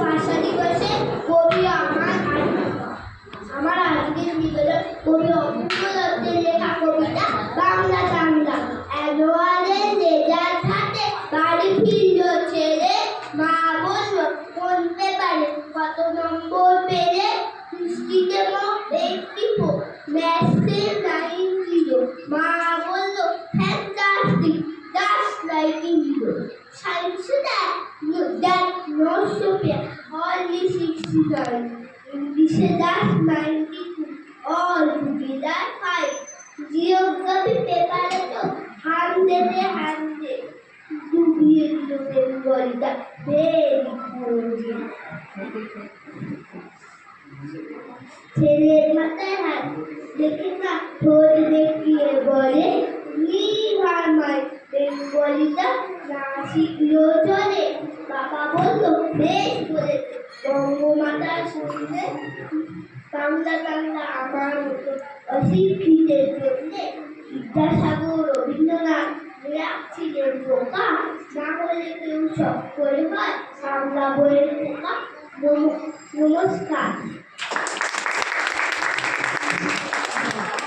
ভাষা দিবসে কবি আমার আমার আজকের নিবেদন কবি অপূর্ব দত্তের লেখা, কবিতা বাংলা চাংলা এলোয়ারে লেজার হাতে বাড়ি ফিরল ছেড়ে মা বলল বলতে পারে কত নম্বর পেলে মোট একটি ম্যাথসে নাইন জিরো, মা বলল ফ্যান্টাস্টিক জাস্ট লাইক হিরো সায়েন্সে that that Sophia only nine ইংলিশে that ninety two all together five geography পেপারে তো হান্ড্রেডে হান্ড্রেড ডুবিয়ে দিল বেঙ্গলিটা ভেরি ছেলের মাথায় হাত দেখে না ঠোঁট দেখিয়ে বলে নির্ভার মাই বেঙ্গলিটা না শিখলেও চলে বাবা বলল বেশ বলেছে বঙ্গমাতা শুনলে বাংলা বাংলা আমার মতো অশিক্ষিতের জন্যে বিদ্যাসাগর, রবীন্দ্রনাথ ছিলেন বোকা। না হলে কেউ সব করে হয়। বাংলা বইয়ের বোকা। নম- নমস্কার।